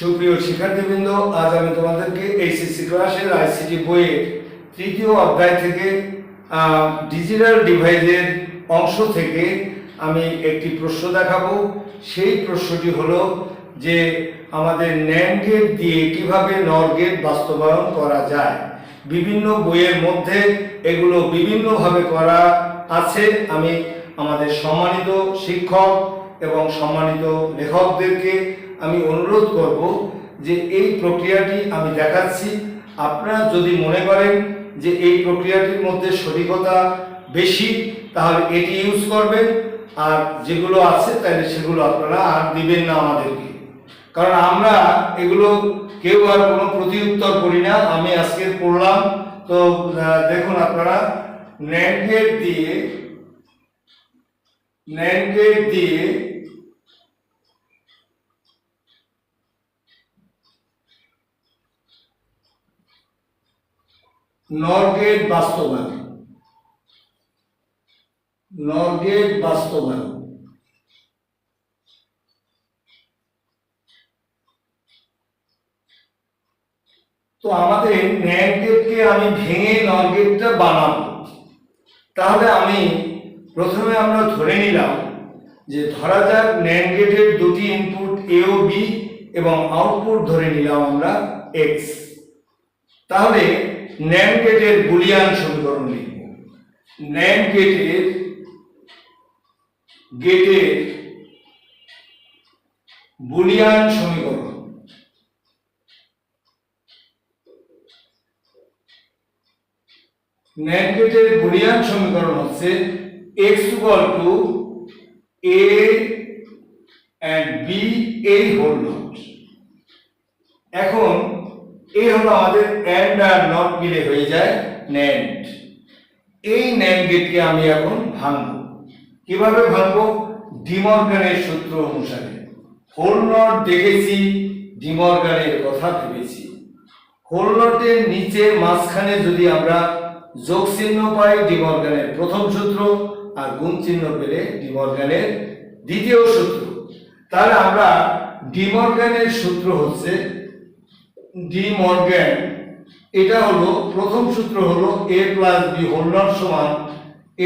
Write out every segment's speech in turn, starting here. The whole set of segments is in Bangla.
সুপ্রিয় শিক্ষার্থীবৃন্দ, আজ আমি তোমাদেরকে এইচএসসি ক্লাসের আইসিটি বইয়ের তৃতীয় অধ্যায় থেকে ডিজিটাল ডিভাইসের অংশ থেকে আমি একটি প্রশ্ন দেখাবো। সেই প্রশ্নটি হলো যে, আমাদের ন্যান্ড গেট দিয়ে কীভাবে নর গেট বাস্তবায়ন করা যায়? বিভিন্ন বইয়ের মধ্যে এগুলো বিভিন্নভাবে করা আছে। আমি আমাদের সম্মানিত শিক্ষক এবং সম্মানিত লেখকদেরকে আমি অনুরোধ করব যে এই প্রক্রিয়াটি আমি দেখাচ্ছি। আপনারা যদি মনে করেন যে এই প্রক্রিয়াটির মধ্যে সঠিকতা বেশি, তাহলে এটি ইউজ করবেন। আর যেগুলো আছে, তাহলে সেগুলো আপনারা আর দিবেন না আমাদেরকে। কারণ আমরা এগুলো কেউ আর কোনো প্রতিউত্তর করি না। আমি আজকে পড়লাম। তো দেখুন আপনারা ন্যান্ড গেট দিয়ে ন্যান্ড গেট দিয়ে নর গেট বাস্তবায়ন নর গেট বাস্তবায়ন তো আমাদের ন্যান্ড গেটকে আমি ভেঙে নর গেটটা বানাবো। তাহলে আমি প্রথমে আমরা ধরে নিলাম যে ধরা যাক ন্যান্ড গেটের দুটি ইনপুট এ ও বি এবং আউটপুট ধরে নিলাম আমরা এক্স তাহলে ন্যান্ড গেটের বুলিয়ান সমীকরণ লিখব। ন্যান্ড গেটের বুলিয়ান সমীকরণ। ন্যান্ড গেটের বুলিয়ান সমীকরণ হচ্ছে x equal to a and b a whole not এখন এই হলো আমাদের অ্যান্ড আর নট মিলে হয়ে যায় ন্যান্ড এই ন্যান্ড গেটকে আমি এখন ভাঙবো। কীভাবে ভাঙবো? ডিমর্গানের সূত্র অনুসারে। হোল নট দেখেছি, ডিমর্গানের কথা ভেবেছি। হোল নটের নিচে মাঝখানে যদি আমরা যোগ চিহ্ন পাই, ডিমর্গানের প্রথম সূত্র, আর গুণ চিহ্ন পেলে ডিমর্গানের দ্বিতীয় সূত্র। তাহলে আমরা ডিমর্গানের সূত্র হচ্ছে ডি মর্গ্যান এটা হলো, প্রথম সূত্র হলো A plus B whole not সমান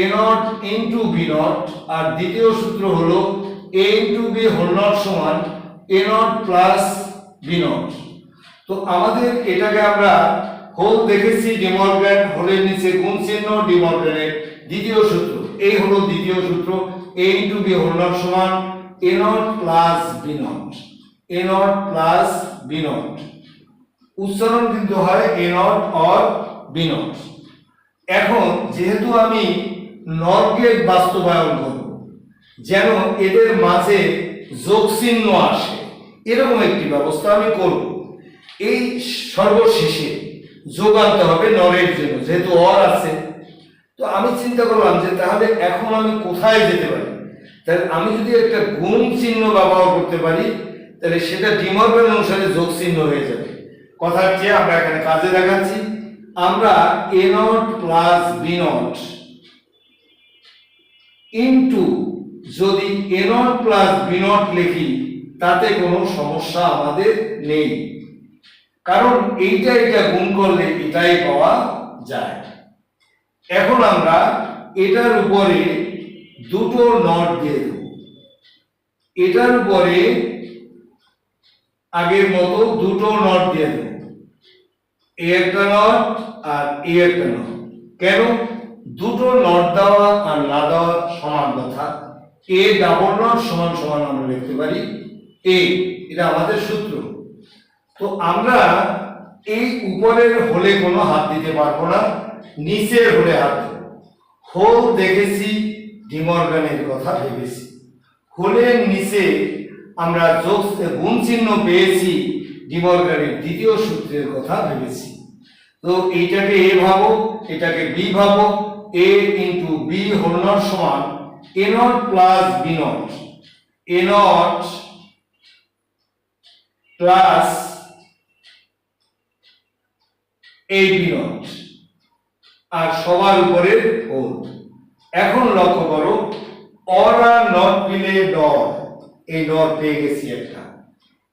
A not into B not আর দ্বিতীয় সূত্র হলো A into B whole not সমান A not plus B not তো আমাদের এটাকে আমরা হোল দেখেছি ডিমর্গ্যান হোলের নিচে গুণ চিহ্ন ডিমর্গ্যানের দ্বিতীয় সূত্র। এই হলো দ্বিতীয় সূত্র A into B whole not সমান A not plus B not A not plus B not উচ্চারণ কিন্তু হয় A not or B not এখন যেহেতু আমি নট গেট বাস্তবায়ন করব, যেন এদের মাঝে যোগ চিহ্ন আসে, এরকম একটি ব্যবস্থা আমি করব। এই সর্বশেষে যোগ আনতে হবে নরের জন্য, যেহেতু অর আছে। তো আমি চিন্তা করলাম যে তাহলে এখন আমি কোথায় যেতে পারি? তাহলে আমি যদি একটা গুণ চিহ্ন ব্যবহার করতে পারি, তাহলে সেটা ডিমর্গান অনুসারে যোগ চিহ্ন হয়ে যাবে। কথার চেয়ে আমরা এখানে কাজে দেখাচ্ছি। আমরা A not plus B not into যদি A not plus B not লিখি, তাতে কোনো সমস্যা আমাদের নেই। কারণ এইটা এটা গুণ করলে এটাই পাওয়া যায়। এখন আমরা এটার উপরে দুটো নট দিয়ে দেব। এটার উপরে আগের মতো দুটো নট দিয়ে দেব। এ একটা নট আর এ একটা নট কেন? দুটো নট দেওয়া আর না দেওয়া সমান কথা। এ ডাবল নট সমান সমান আমরা লিখতে পারি এ এটা আমাদের সূত্র। তো আমরা এই উপরের হলে কোনো হাত দিতে পারব না, নিচের হলে হাত দেবো। হোল দেখেছি, ডিমর্গানের কথা ভেবেছি। হোলের নিচে আমরা যোগ গুণ চিহ্ন পেয়েছি ডিমর্গানের দ্বিতীয় সূত্রের কথা ভেবেছি। তো এইটাকে এ ভাবো, এটাকে বি ভাবো, A into B whole not সমান A not plus B not A not plus এই বি নট আর সবার উপরে হোল এখন লক্ষ্য করো অর আর নট মিলে ডর এই ডর পেয়ে গেছি একটা।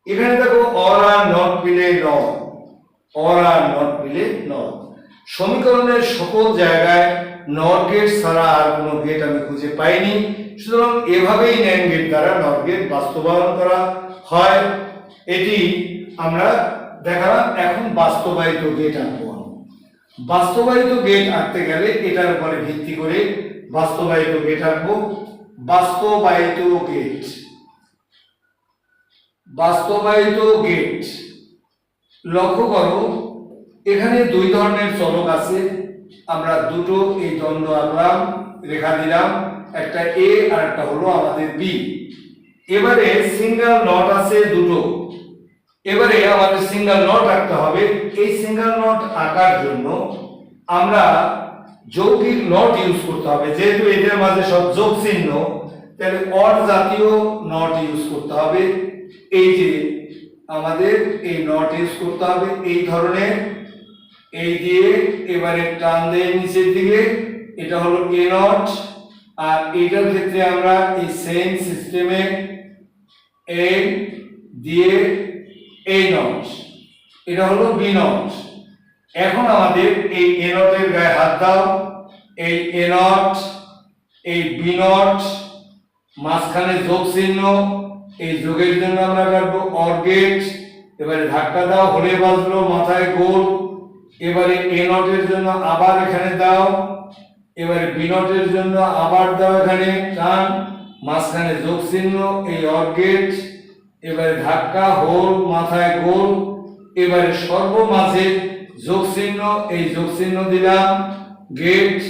এখানে দেখো অর আর নট মিলে নট অর আর নট মিলে নট সমীকরণের সকল জায়গায় নট গেট ছাড়া আর কোনো গেট আমি খুঁজে পাইনি। সুতরাং এভাবেই ন্যান গেট দ্বারা নট গেট বাস্তবায়ন করা হয়। এটি আমরা দেখালাম, এখন বাস্তবায়িত গেট আঁকবো বাস্তবায়িত গেট আঁকতে গেলে এটার উপরে ভিত্তি করে বাস্তবায়িত গেট আঁকবো। বাস্তবায়িত গেট। বাস্তবায়িত গেট লক্ষ্য করো, এখানে দুই ধরনের চলক আছে। আমরা দুটো এই দ্বন্দ্ব আঁকলাম রেখা দিলাম, একটা এ আর একটা হলো আমাদের বি এবারে সিঙ্গেল নট আছে দুটো। এবারে আমাদের সিঙ্গেল নট আঁকতে হবে। এই সিঙ্গেল নট আঁকার জন্য আমরা যৌগিক নট ইউজ করতে হবে। যেহেতু এদের মাঝে সব যোগ চিহ্ন তাহলে অড জাতীয় নট ইউজ করতে হবে। এই যে আমাদের এই নট ইউজ করতে হবে, এই ধরনের, এই দিয়ে এবারে টান দেয় নিচের দিকে, এটা হলো এ নট আর এটার ক্ষেত্রে আমরা এই সেম সিস্টেমে এ দিয়ে এই নট এটা হলো বি নট এখন আমাদের এই এ নটের গায়ে হাত দাও, এই এ নট এই বি নট মাঝখানে যোগ চিহ্ন এই যোগের জন্য আমরা কাটবো অর গেট এবারে ধাক্কা দাও, হলে বাজলো মাথায় গোল। এবারে এ নটের জন্য আবার এখানে দাও। এবারে বি নটের জন্য আবার দাও এখানে টান। মাঝখানে যোগ চিহ্ন, এই অর গেট এবারে ধাক্কা, হোল, মাথায় গোল। এবারে সর্ব মাঝে যোগ চিহ্ন, এই যোগ চিহ্ন দিলাম, গেট,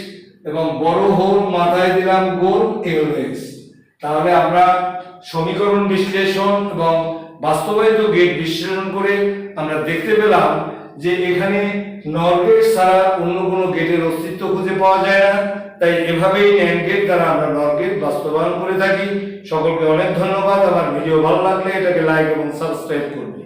এবং বড় হোল, মাথায় দিলাম, গোল X। তাহলে আমরা সমীকরণ বিশ্লেষণ এবং বাস্তবায়িত গেট বিশ্লেষণ করে আমরা দেখতে পেলাম যে এখানে নরগেট ছাড়া অন্য কোনো গেটের অস্তিত্ব খুঁজে পাওয়া যায় না। তাই এভাবেই ন্যান্ড গেট দ্বারা আমরা নরগেট বাস্তবায়ন করে থাকি। সকলকে অনেক ধন্যবাদ। আমার ভিডিও ভালো লাগলে এটাকে লাইক এবং সাবস্ক্রাইব করবে